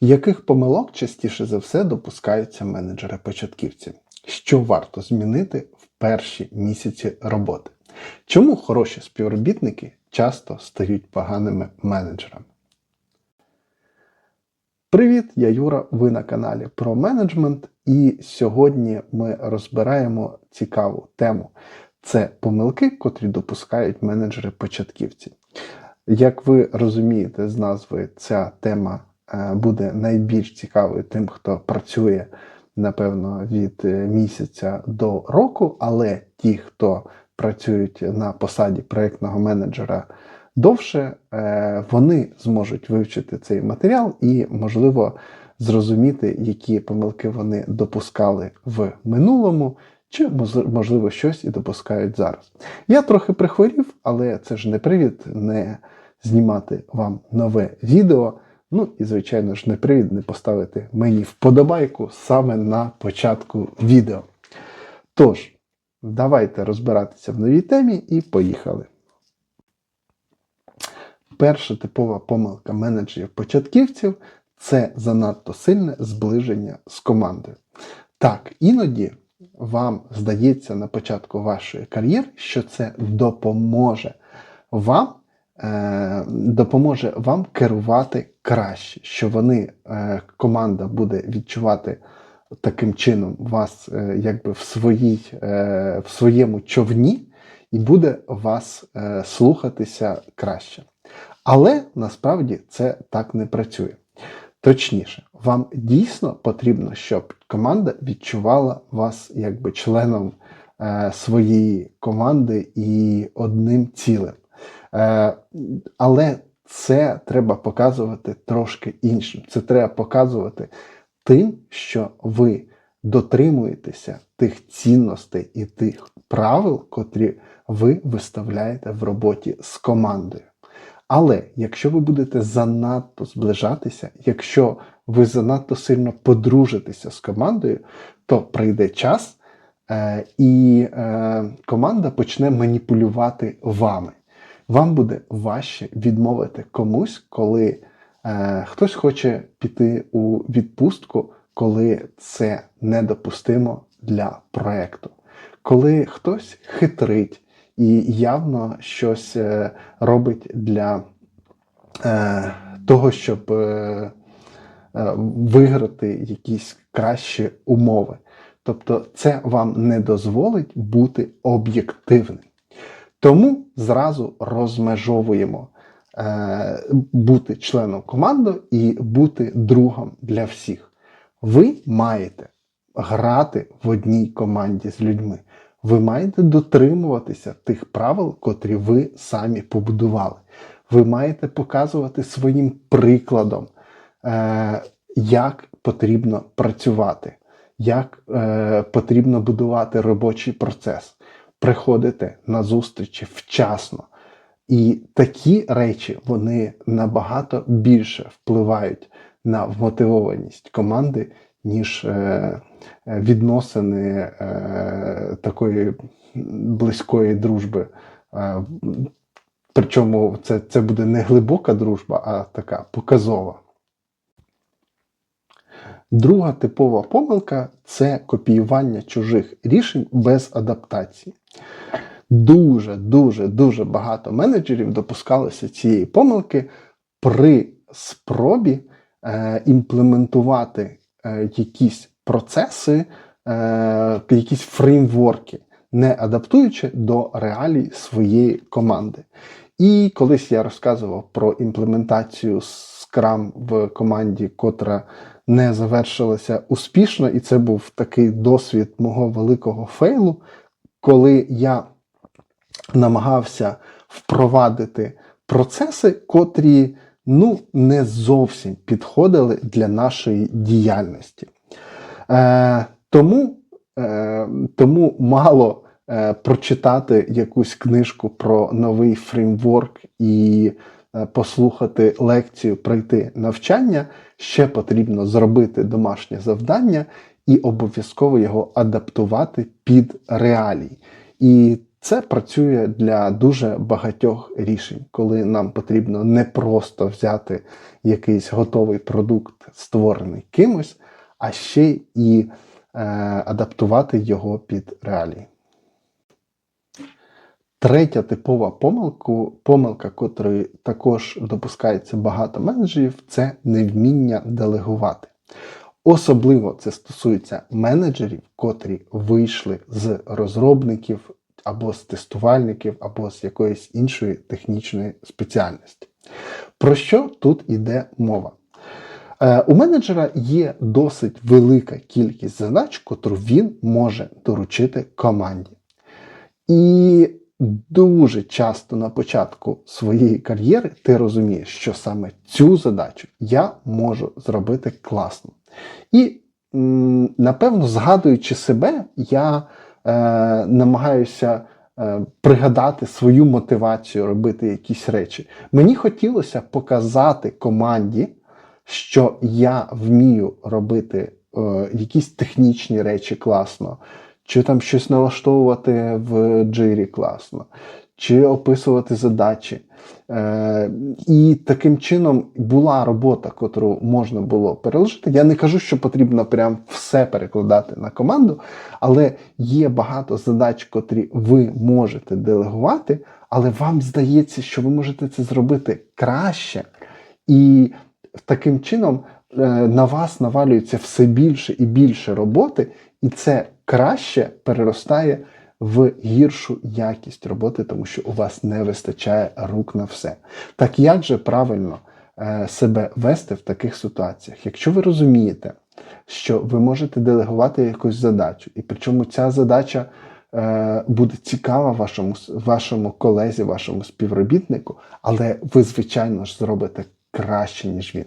Яких помилок частіше за все допускаються менеджери-початківці? Що варто змінити в перші місяці роботи? Чому хороші співробітники часто стають поганими менеджерами? Привіт, я Юра. Ви на каналі про менеджмент, і сьогодні ми розбираємо цікаву тему. Це помилки, котрі допускають менеджери-початківці. Як ви розумієте з назви, ця тема буде найбільш цікавою тим, хто працює, напевно, від е, місяця до року, але ті, хто працюють на посаді проєктного менеджера довше, е, вони зможуть вивчити цей матеріал і, можливо, зрозуміти, які помилки вони допускали в минулому, чи, можливо, щось і допускають зараз. Я трохи прихворів, але це ж не привід не знімати вам нове відео. Ну і, звичайно ж, не привід не поставити мені вподобайку саме на початку відео. Тож, давайте розбиратися в новій темі і поїхали. Перша типова помилка менеджерів-початківців це занадто сильне зближення з командою. Так, іноді вам здається на початку вашої кар'єри, що це допоможе вам, допоможе вам керувати краще, що вони, е, команда буде відчувати таким чином вас е, якби в, своїй, е, в своєму човні і буде вас е, слухатися краще. Але насправді це так не працює. Точніше, вам дійсно потрібно, щоб команда відчувала вас якби членом е, своєї команди і одним цілим. Е, але це треба показувати трошки іншим. Це треба показувати тим, що ви дотримуєтеся тих цінностей і тих правил, котрі ви виставляєте в роботі з командою. Але якщо ви будете занадто зближатися, якщо ви занадто сильно подружитеся з командою, то прийде час, е, і е, команда почне маніпулювати вами. Вам буде важче відмовити комусь, коли е, хтось хоче піти у відпустку, коли це недопустимо для проекту. Коли хтось хитрить і явно щось е, робить для е, того, щоб е, е, виграти якісь кращі умови. Тобто, це вам не дозволить бути об'єктивним. Тому зразу розмежовуємо е, бути членом команди і бути другом для всіх. Ви маєте грати в одній команді з людьми. Ви маєте дотримуватися тих правил, котрі ви самі побудували. Ви маєте показувати своїм прикладом, е, як потрібно працювати, як е, потрібно будувати робочий процес, приходити на зустрічі вчасно. І такі речі вони набагато більше впливають на вмотивованість команди, ніж е, відносини е, такої близької дружби. Е, Причому це, це буде не глибока дружба, а така показова. Друга типова помилка це копіювання чужих рішень без адаптації. Дуже, дуже, багато менеджерів допускалися цієї помилки при спробі е, імплементувати е, якісь процеси, е, якісь фреймворки, не адаптуючи до реалій своєї команди. І колись я розказував про імплементацію Scrum в команді, котра не завершилася успішно, і це був такий досвід мого великого фейлу, коли я намагався впровадити процеси, котрі ну, не зовсім підходили для нашої діяльності. Е, тому, е, тому мало е, прочитати якусь книжку про новий фреймворк і послухати лекцію, пройти навчання, ще потрібно зробити домашнє завдання і обов'язково його адаптувати під реалії. І Це працює для дуже багатьох рішень, коли нам потрібно не просто взяти якийсь готовий продукт, створений кимось, а ще і е, адаптувати його під реалії. Третя типова помилку, помилка, котрої також допускається багато менеджерів, це невміння делегувати. Особливо це стосується менеджерів, котрі вийшли з розробників або з тестувальників, або з якоїсь іншої технічної спеціальності. Про що тут іде мова? Е, У менеджера є досить велика кількість задач, котру він може доручити команді. І дуже часто на початку своєї кар'єри ти розумієш, що саме цю задачу я можу зробити класно. І, напевно, згадуючи себе, я е, намагаюся е, пригадати свою мотивацію робити якісь речі. Мені хотілося показати команді, що я вмію робити е, якісь технічні речі класно, чи там щось налаштовувати в джирі класно, чи описувати задачі. Е, і таким чином була робота, котру можна було переложити. Я не кажу, що потрібно прям все перекладати на команду, але є багато задач, котрі ви можете делегувати, але вам здається, що ви можете це зробити краще. І таким чином е, на вас навалюється все більше і більше роботи, і це краще переростає в гіршу якість роботи, тому що у вас не вистачає рук на все. Так як же правильно е, себе вести в таких ситуаціях? Якщо ви розумієте, що ви можете делегувати якусь задачу, і причому ця задача е, буде цікава вашому, вашому колезі, вашому співробітнику, але ви, звичайно ж, зробите краще, ніж він.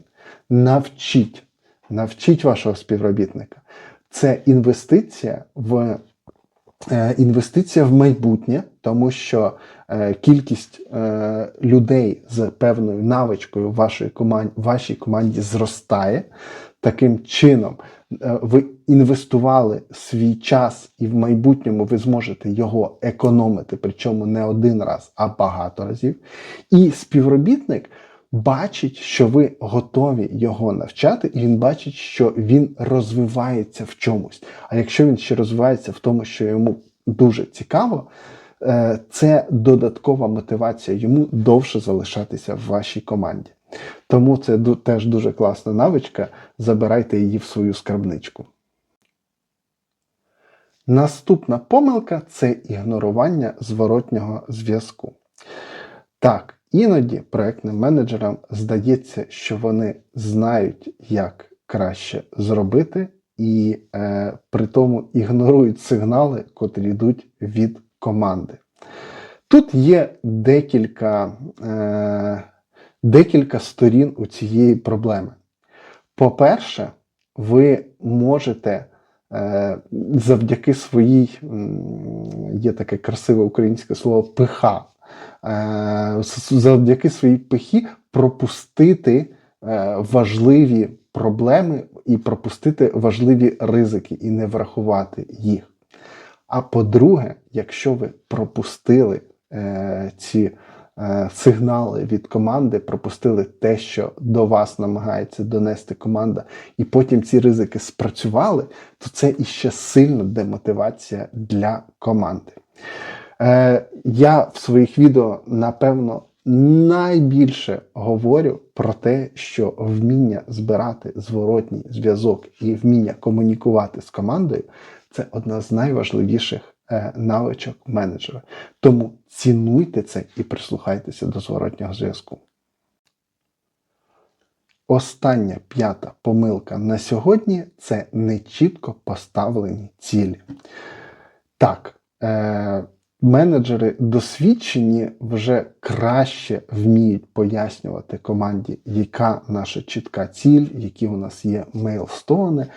Навчіть, навчіть вашого співробітника. Це інвестиція в е, інвестиція в майбутнє, тому що е, кількість е, людей з певною навичкою в вашій команді, вашій команді зростає. Таким чином, ви інвестували свій час, і в майбутньому ви зможете його економити, причому не один раз, а багато разів. І співробітник бачить, що ви готові його навчати, і він бачить, що він розвивається в чомусь. А якщо він ще розвивається в тому, що йому дуже цікаво, е, це додаткова мотивація йому довше залишатися в вашій команді. Тому це теж дуже класна навичка. Забирайте її в свою скарбничку. Наступна помилка це ігнорування зворотнього зв'язку. Так, іноді проектним менеджерам здається, що вони знають, як краще зробити, і е, при тому ігнорують сигнали, котрі йдуть від команди. Тут є декілька, е, декілька сторін у цієї проблеми. По-перше, ви можете е, завдяки своїй, є таке красиве українське слово пиха, завдяки своїй пихі пропустити е, важливі проблеми і пропустити важливі ризики і не врахувати їх. А по-друге, якщо ви пропустили е, ці е, сигнали від команди, пропустили те, що до вас намагається донести команда, і потім ці ризики спрацювали, то це іще сильна демотивація для команди. Е, я в своїх відео, напевно, найбільше говорю про те, що вміння збирати зворотній зв'язок і вміння комунікувати з командою це одна з найважливіших е, навичок менеджера. Тому цінуйте це і прислухайтеся до зворотнього зв'язку. Остання п'ята помилка на сьогодні це нечітко поставлені цілі. Так, е, менеджери досвідчені вже краще вміють пояснювати команді, яка наша чітка ціль, які у нас є мейлстони.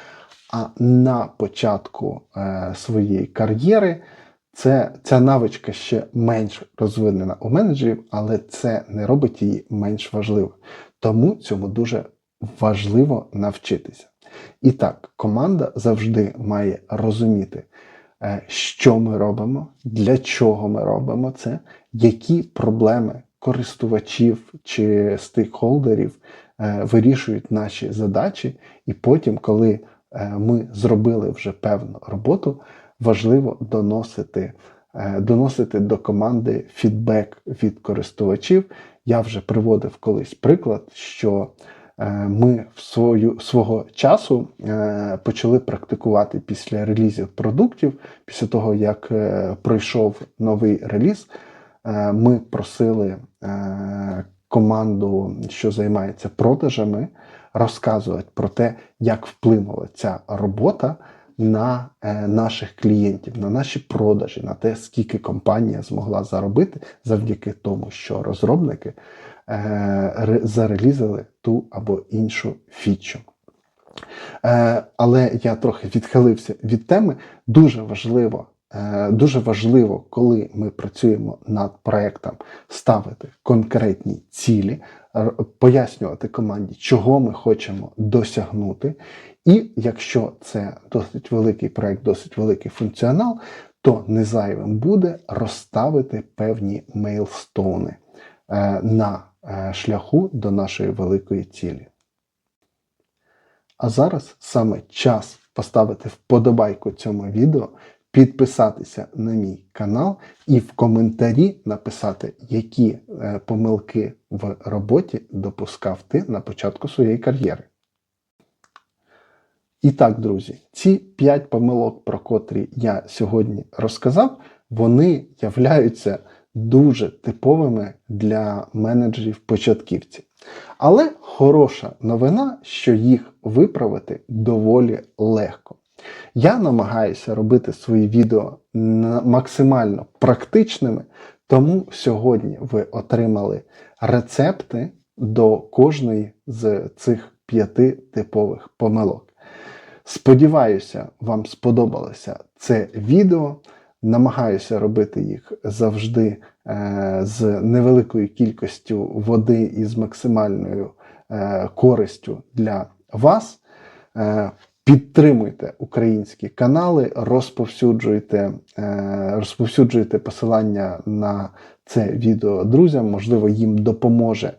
А на початку е, своєї кар'єри це, ця навичка ще менш розвинена у менеджерів, але це не робить її менш важливою. Тому цьому дуже важливо навчитися. І так, команда завжди має розуміти, що ми робимо, для чого ми робимо це, які проблеми користувачів чи стейкхолдерів е, вирішують наші задачі, і потім, коли е, ми зробили вже певну роботу, важливо доносити, е, доносити до команди фідбек від користувачів. Я вже приводив колись приклад, що е, ми в свою, свого часу е, почали практикувати після релізів продуктів, після того, як е, пройшов новий реліз, е, ми просили е, команду, що займається продажами, розказувати про те, як вплинула ця робота на е, наших клієнтів, на наші продажі, на те, скільки компанія змогла заробити завдяки тому, що розробники е, ре- зарелізили ту або іншу фічу. Е, але я трохи відхилився від теми. Дуже важливо, е, дуже важливо, коли ми працюємо над проектом, ставити конкретні цілі, пояснювати команді, чого ми хочемо досягнути. І якщо це досить великий проект, досить великий функціонал, то не зайвим буде розставити певні мейлстоуни на шляху до нашої великої цілі. А зараз саме час поставити вподобайку цьому відео, підписатися на мій канал і в коментарі написати, які е, помилки в роботі допускав ти на початку своєї кар'єри. І так, друзі, ці 5 помилок, про котрі я сьогодні розказав, вони являються дуже типовими для менеджерів-початківців. Але хороша новина, що їх виправити доволі легко. Я намагаюся робити свої відео максимально практичними, тому сьогодні ви отримали рецепти до кожної з цих п'яти типових помилок. Сподіваюся, вам сподобалося це відео. Намагаюся робити їх завжди е, з невеликою кількістю води і з максимальною е, користю для вас. Е, Підтримуйте українські канали, розповсюджуйте, розповсюджуйте посилання на це відео друзям. Можливо, їм допоможе.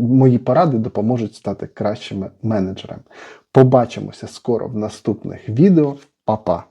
Мої поради допоможуть стати кращими менеджерами. Побачимося скоро в наступних відео. Па-па!